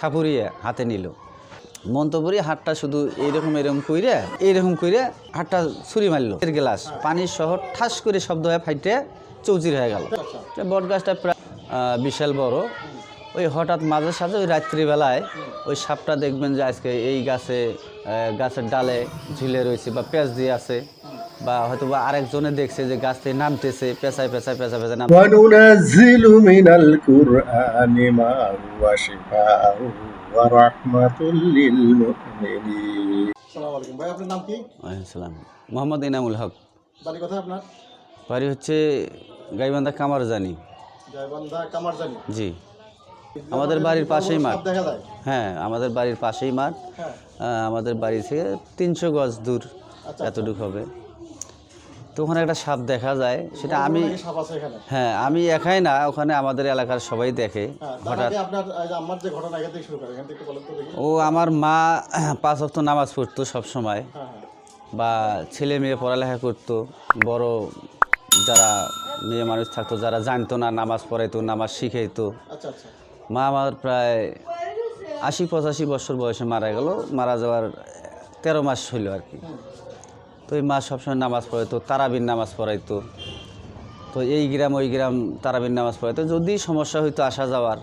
ঠাকুরিয়ে হাতে নিল। মন্তপুরি হাতটা শুধু এইরকম এরকম কইরে, এইরকম কইরে হাতটা ছুরি মারলো। এর গ্লাস, পানির শহর ঠাস করে শব্দ হয়ে ফাইটে চৌচির হয়ে গেল। বট গাছটা প্রায় বিশাল বড়। ওই হঠাৎ মাঝে সাঝে ওই রাত্রিবেলায় ওই সাপটা দেখবেন যে আজকে এই গাছে গাছের ডালে ঝুলে রয়েছে বা পেঁয়াজ দিয়ে আছে। বা হয়তো বা আরেকজনে দেখছে যে গাছ থেকে নামতেছে পেঁচায় পেঁচায় পেঁচা পেঁচা নাম মোহাম্মদ ইনামুল হক। বাড়ি হচ্ছে গাইবান্ধা কামার জানি জি। হ্যাঁ, আমাদের বাড়ির পাশেই মাঠ। হ্যাঁ আমাদের বাড়ির পাশেই মাঠ। আমাদের বাড়ি থেকে তিনশো গজ দূর এতটুকু হবে। ওখানে একটা সাপ দেখা যায় সেটা আমি আছে এখানে। হ্যাঁ আমি একাই না ওখানে আমাদের এলাকার সবাই দেখে হ্যাঁ হঠাৎ ও আমার মা পাঁচ অক্ত নামাজ পড়তো সব সময় হ্যাঁ হ্যাঁ। বা ছেলে মেয়ে পড়ালেখা করতো বড় যারা মেয়ে মানুষ থাকতো যারা জানতো না নামাজ পড়াইতো নামাজ শিখাইতো। আচ্ছা আচ্ছা। মা আমার প্রায় আশি পঁচাশি বছর বয়সে মারা গেল মারা যাওয়ার তেরো মাস হইল আর কি। তো এই মা সবসময় নামাজ পড়াইতো তারাবির নামাজ পড়াইতো। তো এই গ্রাম ওই গ্রাম তারাবির নামাজ পড়াইতো। যদি সমস্যা হইতো আসা যাওয়ার।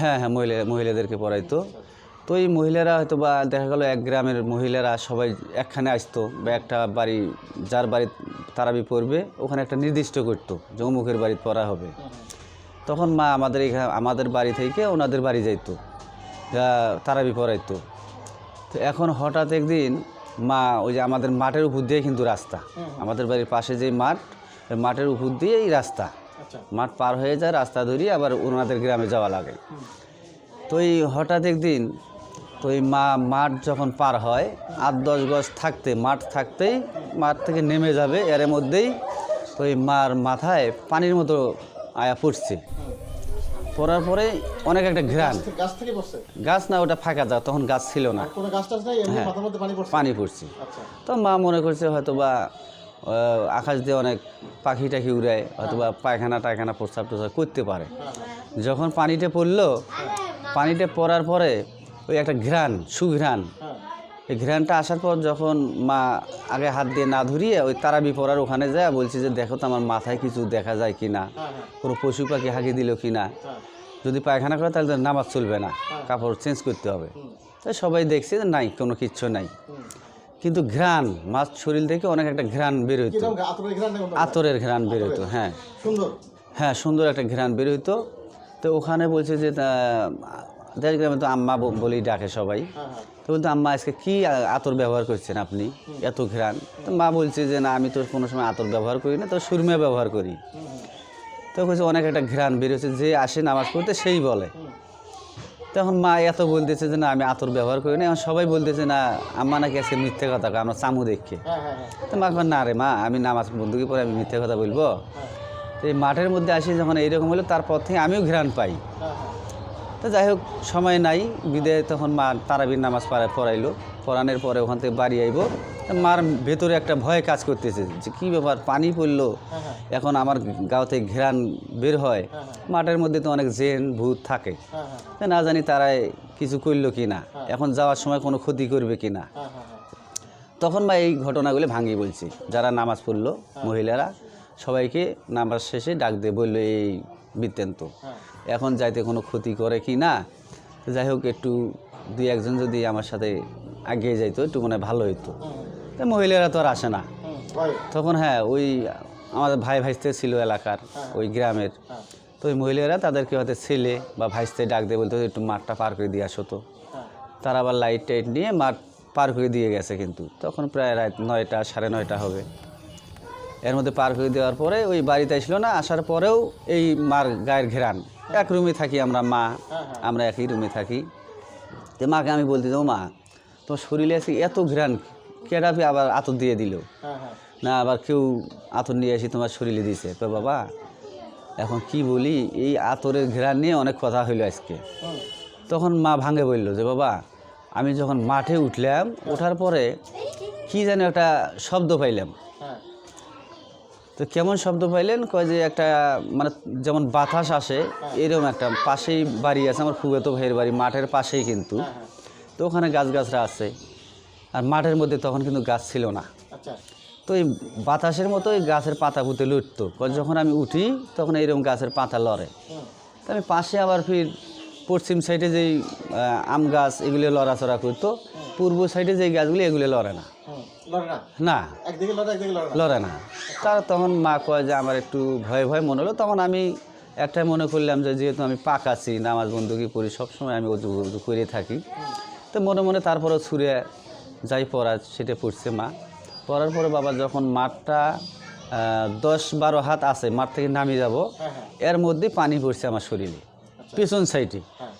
হ্যাঁ হ্যাঁ মহিলা মহিলাদেরকে পড়াইতো। তো এই মহিলারা হয়তো বা দেখা গেলো এক গ্রামের মহিলারা সবাই একখানে আসতো বা একটা বাড়ি যার বাড়ি তারাবি পড়বে ওখানে একটা নির্দিষ্ট করতো যে অমুকের বাড়ি পড়া হবে। তখন মা আমাদের এখানে আমাদের বাড়ি থেকে ওনাদের বাড়ি যাইতো যা তারাবি পড়াইতো। তো এখন হঠাৎ একদিন মা ওই যে আমাদের মাঠের উপর দিয়ে কিন্তু রাস্তা। আমাদের বাড়ির পাশে যে মাঠ মাঠের উপর দিয়েই রাস্তা। আচ্ছা। মাঠ পার হয়ে যায় রাস্তা ধরিয়ে আবার ওনাদের গ্রামে যাওয়া লাগে। তো এই হঠাৎ একদিন তো এই মা মাঠ যখন পার হয় আট দশ গজ থাকতে মাঠ থাকতেই মাঠ থেকে নেমে যাবে এর মধ্যেই তো এই মার মাথায় পানির মতো আয়া পড়ছে। পড়ার পরে অনেক একটা ঘ্রাণ। গাছ থেকে পড়ছে? গাছ না ওটা ফাঁকা যা তখন গাছ ছিল না। আর কোনো গাছ টাছ নাই? এমনি মাথার মধ্যে পানি পড়ছে? পানি পড়ছে। আচ্ছা। তো মা মনে করছে হয়তো বা আকাশ দিয়ে অনেক পাখি টাখি উড়ায় হয়তো বা পায়খানা টায়খানা প্রস্রাব টোস্রাব করতে পারে। যখন পানিটা পড়ল পানিটা পড়ার পরে ওই একটা ঘ্রাণ সুঘ্রাণ হ্যাঁ এই ঘ্রাণটা আসার পর যখন মা আগে হাত দিয়ে না ধরিয়ে ওই তারাবি পড়ার ওখানে যায় বলছে যে দেখো তো আমার মাথায় কিছু দেখা যায় কি না কোনো পশু পাখি হাঁকি দিল কি না যদি পায়খানা করে তাহলে নামাজ চলবে না কাপড় চেঞ্জ করতে হবে। তাই সবাই দেখছে যে নাই কোনো কিচ্ছু নাই। কিন্তু ঘ্রাণ মাছ শরীর থেকে অনেক একটা ঘ্রাণ বের হইতো। আতরের ঘ্রাণ বের হইতো হ্যাঁ। হ্যাঁ সুন্দর একটা ঘ্রাণ বের হইতো। তো ওখানে বলছে যে দেশ গ্রামে তো আম্মা বলেই ডাকে সবাই। হ্যাঁ হ্যাঁ। তো বলতো আম্মা আজকে কি আতর ব্যবহার করছেন আপনি? এত ঘ্রাণ? তো মা বলছে যে না আমি তো কোনো সময় আতর ব্যবহার করি না তো সুরমা ব্যবহার করি। তো বলছে অনেক একটা ঘ্রাণ বেরোচ্ছে যে আসে নামাজ পড়তে সেই বলে। তখন মা এত বলতেছে যে না আমি আতর ব্যবহার করি না। এখন সবাই বলতেছে না আম্মা নাকি আজকে মিথ্যে কথা আমরা চামু দেখে। হ্যাঁ তো মা কয়, না রে মা আমি নামাজ বন্ধুকে পরে আমি মিথ্যে কথা বলব। তো এই মাঠের মধ্যে আসি যখন এইরকম হলো তারপর থেকে আমিও ঘ্রাণ পাই। তো যাই হোক সময় নাই। বিদায় তখন মা তারাবির নামাজ পড়ায় পড়াইলো। পড়ানোর পরে ওখান থেকে বাড়ি আইবো। মার ভেতরে একটা ভয় কাজ করতেছে যে কী ব্যাপার পানি পড়ল। হ্যাঁ হ্যাঁ। এখন আমার গাঁও থেকে ঘেরান বের হয়। মাঠের মধ্যে তো অনেক জেন ভূত থাকে। হ্যাঁ হ্যাঁ। না জানি তারাই কিছু করল কি না। এখন যাওয়ার সময় কোনো ক্ষতি করবে কি না। হ্যাঁ হ্যাঁ হ্যাঁ। তখন বা এই ঘটনাগুলো ভাঙি বলছি। যারা নামাজ পড়ল মহিলারা সবাইকে নামাজ শেষে ডাক দিয়ে বলল এই বৃত্তান্ত। এখন যাইতে কোনো ক্ষতি করে কি না? যাই হোক একটু দুই একজন যদি আমার সাথে এগিয়ে যাইতো একটু মানে ভালো হইতো। তা মহিলারা তো আর আসে না। তখন হ্যাঁ ওই আমাদের ভাই ভাইস্তে ছিল এলাকার ওই গ্রামের। হ্যাঁ। তো ওই মহিলারা তাদেরকে হয়তো ছেলে বা ভাইস্তে ডাক দিয়ে বলতো একটু মাঠটা পার করে দিয়ে আসো তো। হ্যাঁ। তারা আবার লাইট টাইট নিয়ে মাঠ পার করে দিয়ে গেছে কিন্তু। তখন প্রায় রাত নয়টা সাড়ে নয়টা হবে। এর মধ্যে পার করে দেওয়ার পরে ওই বাড়িতে আসলো না আসার পরেও এই মার গায়ের ঘেরান। এক রুমে থাকি আমরা মা আমরা একই রুমে থাকি। তো মাকে আমি বলতে যাও মা তোমার শরীরে আছে এত ঘেরান কেডাপি আবার আতর দিয়ে দিল? হ্যাঁ হ্যাঁ। না আবার কেউ আতর নিয়ে এসে তোমার শরীরে দিছে। তো বাবা এখন কি বলি এই আতরের ঘেরান নিয়ে অনেক কথা হইল আজকে। তখন মা ভাঙে বলল যে বাবা আমি যখন মাঠে উঠলাম ওঠার পরে কি যেন একটা শব্দ পাইলাম। হ্যাঁ। তো কেমন শব্দ পাইলেন? কয় যে একটা মানে যেমন বাতাস আসে এরকম একটা পাশেই বাড়ি আছে আমার খুব ফুবেতো ভাইয়ের বাড়ি মাঠের পাশেই কিন্তু। হ্যাঁ হ্যাঁ। তো ওখানে গাছগাছরা আছে। আর মাঠের মধ্যে তখন কিন্তু গাছ ছিল না। আচ্ছা। তো এই বাতাসের মতো ওই গাছের পাতা পুঁতে লুটতো। কয় যখন আমি উঠি তখন এইরকম গাছের পাতা লড়ে। তো আমি পাশে আবার ফির পশ্চিম সাইডে যেই আম গাছ এগুলো লড়াচড়া করতো। পূর্ব সাইডে যেই গাছগুলি এগুলো লড়ে না। না? লড়ে না? তার তখন মা কয় যে আমার একটু ভয় ভয় মনে হলো। তখন আমি একটাই মনে করলাম যে যেহেতু আমি পাক আছি নামাজ বন্ধুকি করি সবসময় আমি উজু উজু করে থাকি। তো মনে মনে তারপরে ছুঁড়ে যাই পড়া সেটা পড়ছে মা। পড়ার পরে বাবা যখন মাঠটা দশ বারো হাত আছে মাঠ থেকে নামিয়ে যাব হ্যাঁ হ্যাঁ। এর মধ্যে পানি পড়ছে আমার শরীরে পিছন সাইডে। হ্যাঁ।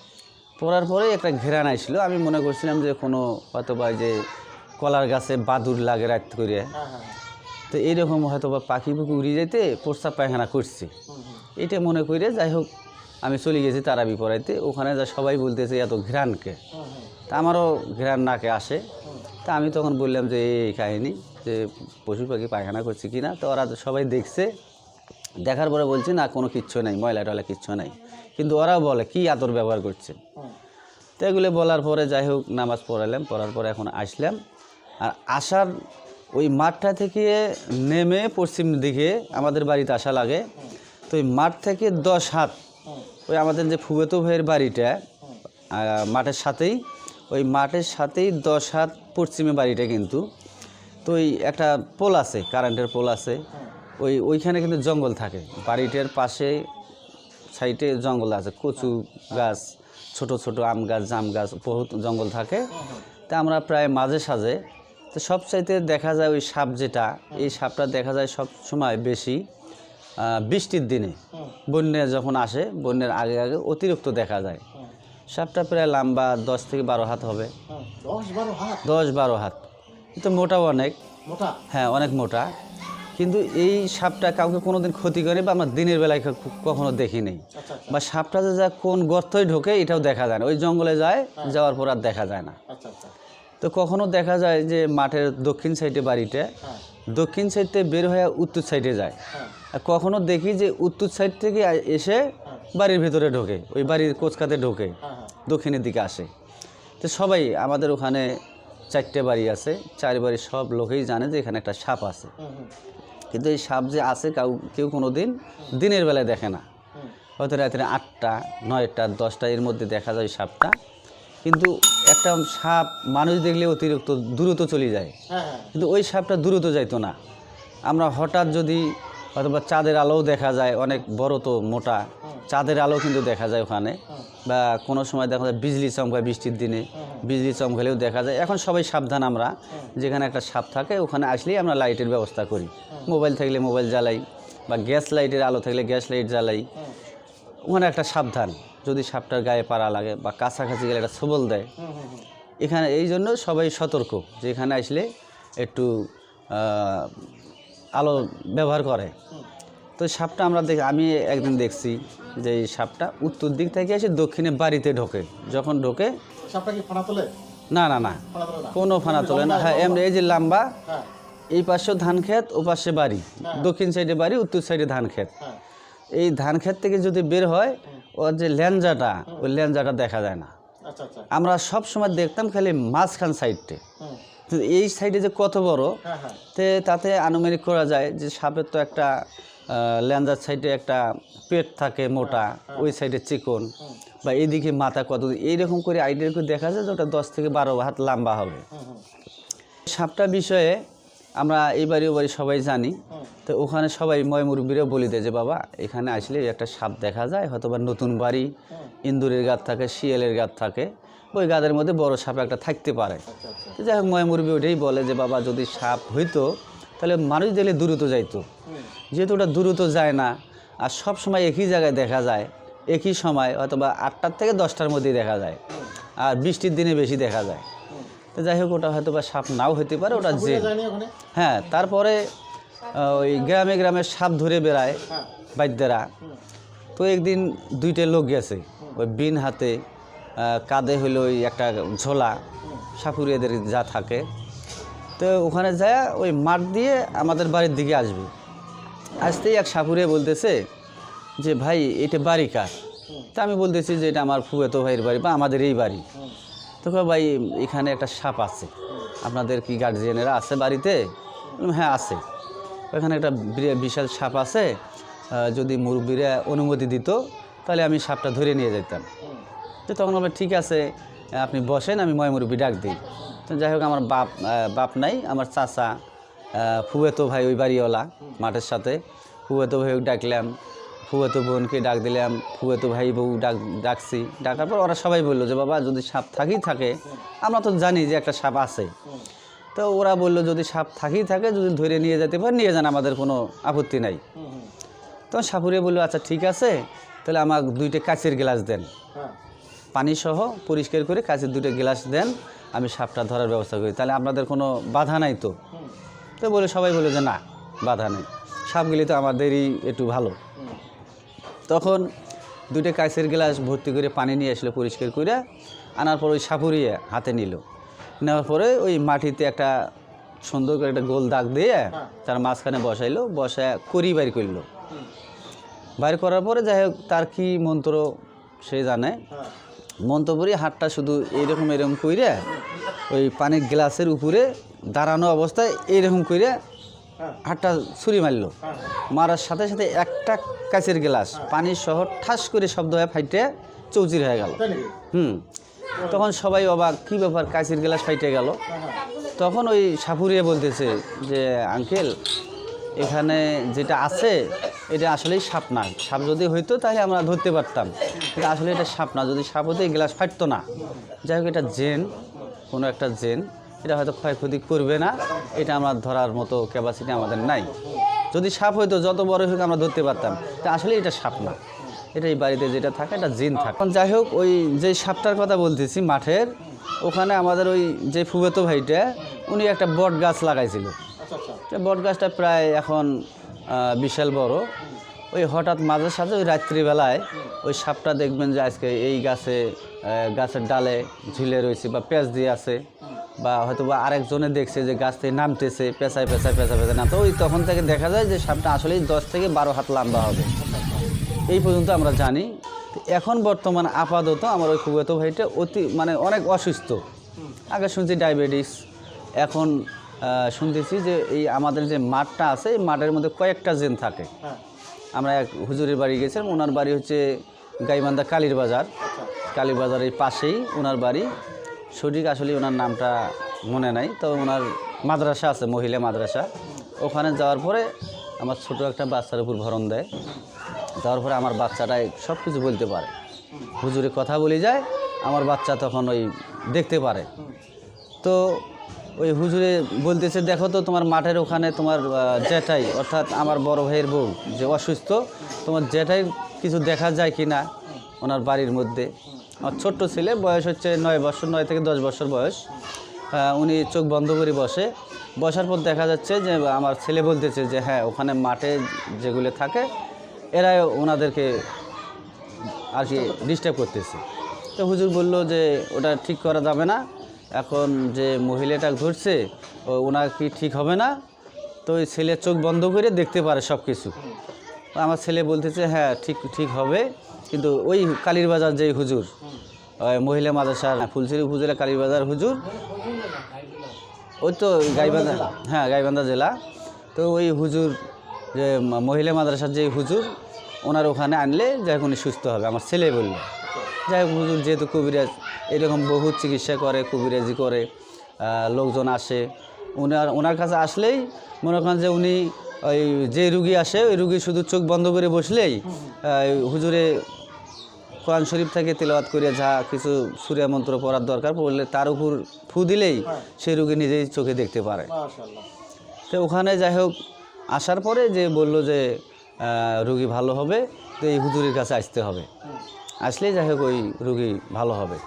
পড়ার পরে একটা ঘেরান আসছিল আমি মনে করছিলাম যে কোনো হয়তো বা যে কলার গাছে বাদুর লাগে রাত করে। তো এইরকম হয়তো বা পাখি পুকি উড়ে যেতে প্রস্তাব পায়খানা করছে। এটা মনে করে যাই হোক, আমি চলে গেছি তারাবি পড়াইতে। ওখানে যা সবাই বলতেছে, এত ঘ্রাণকে। তা আমারও ঘ্রাণ নাকে আসে। তা আমি তখন বললাম যে এই কাহিনী যে পশু পাখি পায়খানা করছে কি না? তো ওরা সবাই দেখছে। দেখার পরে বলছে, না, কোনো কিচ্ছু নাই, ময়লা টয়লা কিচ্ছু নাই। কিন্তু ওরাও বলে, কি আতর ব্যবহার করছে? তো এগুলো বলার পরে যাই হোক, নামাজ পড়ালাম। পড়ার পরে এখন আসলাম। আর আসার ওই মাঠটা থেকে নেমে পশ্চিম দিকে আমাদের বাড়িতে আসা লাগে। তো ওই মাঠ থেকে দশ হাত ওই আমাদের যে ফুবেতো ভাইয়ের বাড়িটা মাঠের সাথেই, ওই মাঠের সাথেই দশ হাত পশ্চিমে বাড়িটা কিন্তু। তো ওই একটা পোল আছে কারেন্টের পোল আছে, ওই ওইখানে কিন্তু জঙ্গল থাকে। বাড়িটার পাশে সাইডে জঙ্গল আছে, কচু গাছ, ছোট ছোট আম গাছ, জাম গাছ, বহুত জঙ্গল থাকে। তা আমরা প্রায় মাঝে সাঝে তো সবচাইতে দেখা যায় ওই সাপ যেটা এই সাপটা দেখা যায় সব সময় বেশি বৃষ্টির দিনে। বন্যা যখন আসে বন্যার আগে আগে অতিরিক্ত দেখা যায়। সাপটা প্রায় লম্বা দশ থেকে বারো হাত হবে। দশ বারো হাত। কিন্তু মোটাও অনেক। মোটা? হ্যাঁ অনেক মোটা। কিন্তু এই সাপটা কাউকে কোনোদিন ক্ষতি করে বা আমরা দিনের বেলায় কখনো দেখি নেই। আচ্ছা আচ্ছা। বা সাপটা যে যা কোন গর্তই ঢোকে এটাও দেখা যায় না। ওই জঙ্গলে যায় যাওয়ার পর আর দেখা যায় না। আচ্ছা। তো কখনো দেখা যায় যে মাঠের দক্ষিণ সাইডে বাড়িতে হ্যাঁ। দক্ষিণ সাইডে বের হয়ে উত্তর সাইডে যায়। হ্যাঁ। আর কখনো দেখি যে উত্তর সাইড থেকে এসে বাড়ির ভেতরে ঢোকে ওই বাড়ির কোচকাতে ঢোকে হ্যাঁ হ্যাঁ। দক্ষিণের দিকে আসে। তো সবাই আমাদের ওখানে চারটে বাড়ি আছে চার বাড়ির সব লোকেই জানে যে এখানে একটা সাপ আছে। কিন্তু এই সাপ যে আছে কাউ কেউ কোনো দিন দিনের বেলায় দেখে না। হয়তো রাত্রে আটটা নয়টা দশটা এর মধ্যে দেখা যায় ওই সাপটা। কিন্তু একটা সাপ মানুষ দেখলে অতিরিক্ত দ্রুত চলে যায়। হ্যাঁ হ্যাঁ। কিন্তু ওই সাপটা দ্রুত যাইতো না। আমরা হঠাৎ যদি অথবা চাঁদের আলোও দেখা যায় অনেক বড় তো মোটা চাঁদের আলো কিন্তু দেখা যায় ওখানে। বা কোনো সময় দেখা যায় বিজলি চমকায় বৃষ্টির দিনে বিজলি চমকালেও দেখা যায়। এখন সবাই সাবধান আমরা যেখানে একটা সাপ থাকে ওখানে আসলেই আমরা লাইটের ব্যবস্থা করি। মোবাইল থাকলে মোবাইল জ্বালাই বা গ্যাস লাইটের আলো থাকলে গ্যাস লাইট জ্বালাই। ওখানে একটা সাবধান যদি সাপটার গায়ে পাড়া লাগে বা কাছাকাছি গেলে একটা সবল দেয়। এখানে এই জন্য সবাই সতর্ক যে এখানে আসলে একটু আলো ব্যবহার করে। তো সাপটা আমরা দেখ আমি একদিন দেখছি যে এই সাপটা উত্তর দিক থেকে এসে দক্ষিণে বাড়িতে ঢোকে। যখন ঢোকে সাপটা কি ফানা তোলে? না না না কোনো ফানা তোলে না। হ্যাঁ এমনি এই যে লম্বা হ্যাঁ। এই পাশে ধান ক্ষেত ও পাশে বাড়ি। দক্ষিণ সাইডে বাড়ি উত্তর সাইডে ধান ক্ষেত। হ্যাঁ। এই ধান ক্ষেত থেকে যদি বের হয় ওর যে ল্যাঞ্জাটা ওই ল্যাঞ্জাটা দেখা যায় না। আচ্ছা আচ্ছা। আমরা সব সময় দেখতাম খালি মাঝখান সাইডটে। কিন্তু এই সাইডে যে কত বড় হ্যাঁ হ্যাঁ। তে তাতে আনুমানিক করা যায় যে সাপের তো একটা ল্যান্ডার সাইডে একটা পেট থাকে মোটা ওই সাইডে চিকন বা এইদিকে মাথা কত এইরকম করে আইডিয়া করে দেখা যায় যে ওটা দশ থেকে বারো হাত লম্বা হবে। সাপটা বিষয়ে আমরা এই বাড়ি ও বাড়ি সবাই জানি। তো ওখানে সবাই ময় মুরব্বীরাও বলি দেয় যে বাবা এখানে আসলে একটা সাপ দেখা যায় হয়তো বা নতুন বাড়ি ইন্দুরের গাছ থাকে শিয়ালের গাছ থাকে ওই গাদের মধ্যে বড় সাপ একটা থাকতে পারে। আচ্ছা আচ্ছা তো যাই হোক ময় মুরব্বী ওটাই বলে যে বাবা যদি সাপ হইতো তাহলে মানুষ দিলে দ্রুত যাইতো। যেহেতু ওটা দ্রুত যায় না আর সব সময় একই জায়গায় দেখা যায় একই সময় হয়তো বা আটটার থেকে দশটার মধ্যেই দেখা যায় আর বৃষ্টির দিনে বেশি দেখা যায়। তো যাই হোক ওটা হয়তো বা সাপ নাও হতে পারে ওটা যে হ্যাঁ তারপরে ওই গ্রামে গ্রামে সাপ ধরে বেড়ায় বাদ্যেরা তো একদিন দুইটা লোক গেছে, ওই বিন হাতে কাঁধে হইল ওই একটা ঝোলা সাপুরিয়াদের যা থাকে। তো ওখানে যায়, ওই মাঠ দিয়ে আমাদের বাড়ির দিকে আসবে। আসতেই এক সাপুরে বলতেছে যে, ভাই, এটা বাড়ি কার? তা আমি বলতেছি যে, এটা আমার ফুয়েতো ভাইয়ের বাড়ি বা আমাদের এই বাড়ি। তো ভাই, এখানে একটা সাপ আছে। আপনাদের কি গার্জিয়ানেরা আছে বাড়িতে? হ্যাঁ আছে। ওখানে একটা বিশাল সাপ আছে যদি মুরব্বীরা অনুমতি দিত, তাহলে আমি সাপটা ধরে নিয়ে যেতাম। তো তখন আমরা ঠিক আছে, আপনি বসেন, আমি ময় মুরব্বী ডাক দিই। তো যাই হোক, আমার বাপ বাপ নাই, আমার চাচা ফুয়েতো ভাই ওই বাড়িওয়ালা মাঠের সাথে। ফুয়েতো ভাই ডাকলাম, ফুয়েতো বোনকে ডাক দিলাম, ফুয়েতো ভাই বউ ডাক, ডাকছি। ডাকার পর ওরা সবাই বলল যে, বাবা, যদি সাপ থাকেই থাকে, আমরা তো জানি যে একটা সাপ আছে। তো ওরা বলল যদি সাপ থাকেই থাকে যদি ধরে নিয়ে যেতে পারে নিয়ে যান আমাদের কোনো আপত্তি নাই। তখন সাপুরে বলল আচ্ছা ঠিক আছে তাহলে আমার দুইটা কাচের গ্লাস দেন। হ্যাঁ। পানি সহ পরিষ্কার করে কাচের দুটো গ্লাস দেন আমি সাপটা ধরার ব্যবস্থা করি। তাহলে আপনাদের কোনো বাধা নাই তো? তো বলে সবাই বলে যে না বাধা নেই। সাপগুলি তো আমাদেরই একটু ভালো। তখন দুইটা কাচের গ্লাস ভর্তি করে পানি নিয়ে আসলো পরিষ্কার করে আনার পর ওই সাপুরিয়ে হাতে নিল। নেওয়ার পরে ওই মাটিতে একটা সুন্দর করে একটা গোল দাগ দিয়ে তার মাঝখানে বসাইলো বসায় করি বাইর করল। বাইর করার পরে যাই হোক তার কি মন্ত্র সে জানে। মন্ত্র মন্তপুরি হাতটা শুধু এইরকম এরকম কইরে ওই পানির গ্লাসের উপরে দাঁড়ানো অবস্থায় এইরকম কইরে হ্যাঁ। হাতটা ছুরি মারলো। হ্যাঁ। মারার সাথে সাথে একটা কাচের গ্লাস পানির সহ ঠাস করে শব্দ হয়ে ফাইটে চৌচির হয়ে গেল। হুম। তখন সবাই অবাক, কি ব্যাপার কাচের গ্লাস ফাইটে গেল। তখন ওই সাপুরিয়া বলতেছে যে, আঙ্কেল, এখানে যেটা আছে, এটা আসলেই সাপ না। সাপ যদি হইতো, তাহলে আমরা ধরতে পারতাম। কিন্তু আসলে এটা সাপ না। যদি সাপ হতো, এই গ্লাস ফাটতো না। যাই হোক, এটা জেন, কোনো একটা জেন। এটা হয়তো ক্ষয়ক্ষতি করবে না। এটা আমরা ধরার মতো ক্যাপাসিটি আমাদের নাই। যদি সাপ হইতো, যত বড় হোক, আমরা ধরতে পারতাম। তা আসলে এটা সাপ না। এটা এই বাড়িতে যেটা থাকে এটা জিন থাকে। এখন যাই হোক ওই যে সাপটার কথা বলতেছি মাঠের ওখানে আমাদের ওই যে ফুবেতো ভাইটা উনি একটা বট গাছ লাগাইছিল। আচ্ছা আচ্ছা। বট গাছটা প্রায় এখন বিশাল বড়। ওই হঠাৎ মাঝে সাঝে ওই রাত্রিবেলায় ওই সাপটা দেখবেন যে আজকে এই গাছে গাছের ডালে ঝুলে রয়েছে বা পেঁচ দিয়ে আছে বা হয়তো বা আরেকজনে দেখছে যে গাছ থেকে নামতেছে পেঁচায় পেঁচায় পেঁচা পেঁচা না তো ওই তখন থেকে দেখা যায় যে সাপটা আসলেই দশ থেকে বারো হাত লম্বা হবে। এই পর্যন্ত আমরা জানি। এখন বর্তমান আপাতত আমার ওই খুবতো ভাইটা অতি মানে অনেক অসুস্থ। আগে শুনছি ডায়াবেটিস এখন শুনতেছি যে এই আমাদের যে মাঠটা আছে এই মাঠের মধ্যে কয়েকটা জেন থাকে। হ্যাঁ। আমরা এক হুজুরের বাড়ি গেছিলাম ওনার বাড়ি হচ্ছে গাইবান্ধা কালীর বাজার। আচ্ছা। কালীর বাজারের পাশেই ওনার বাড়ি। সঠিক আসলে ওনার নামটা মনে নাই তবে ওনার মাদ্রাসা আছে মহিলা মাদ্রাসা। ওখানে যাওয়ার পরে আমার ছোট একটা বাচ্চার উপর ভরণ দেয়। যাওয়ার পরে আমার বাচ্চাটাই সব কিছু বলতে পারে। হুজুরে কথা বলে যায়, আমার বাচ্চা তখন ওই দেখতে পারে। তো ওই হুজুরে বলতেছে, দেখো তো তোমার মাঠের ওখানে তোমার জ্যাঠাই অর্থাৎ আমার বড় ভাইয়ের বউ যে অসুস্থ, তোমার জ্যাঠাই কিছু দেখা যায় কি না ওনার বাড়ির মধ্যে? আমার ছোট্ট ছেলে, বয়স হচ্ছে নয় বছর, নয় থেকে দশ বছর বয়স। উনি চোখ বন্ধ করে বসে। বসার পর দেখা যাচ্ছে যে, আমার ছেলে বলতেছে যে হ্যাঁ ওখানে মাঠে যেগুলো থাকে এরাই ওনাদেরকে আর কি ডিস্টার্ব করতেছে। তো হুজুর বলল যে, ওটা ঠিক করা যাবে না। এখন যে মহিলাটা ঘুরছে, ও ওনার কি ঠিক হবে না? তো ওই ছেলে চোখ বন্ধ করে দেখতে পারে সব কিছু আমার ছেলে বলতেছে হ্যাঁ ঠিক ঠিক হবে। কিন্তু ওই কালীর বাজার যে হুজুর মহিলা মাদ্রাসা ফুলসিরি উপজেলা কালীর বাজার হুজুর, ওই তো গাইবান্ধা হ্যাঁ গাইবান্ধা জেলা। তো ওই হুজুর যে মহিলা মাদ্রাসার যে হুজুর ওনার ওখানে আনলে যাই উনি সুস্থ হবে। আমার ছেলে বলল। যাই হোক হুজুর যেহেতু কবিরাজ এরকম বহু চিকিৎসা করে কবিরাজি করে লোকজন আসে। ওনার ওনার কাছে আসলেই মনে করেন যে উনি ওই যে রুগী আসে ওই রুগী শুধু চোখ বন্ধ করে বসলেই হুজুরে কোরআন শরীফ থেকে তেলাওয়াত করে যা কিছু সূর্য মন্ত্র পড়ার দরকার পড়লে তার উপর ফু দিলেই সেই রুগী নিজেই চোখে দেখতে পারে। তো ওখানে যাই হোক আসার পরে যে বলল যে রুগী ভালো হবে, তো এই হুজুরের কাছে আসতে হবে। আসলেই যাই হোক, ওই রুগী ভালো হবে।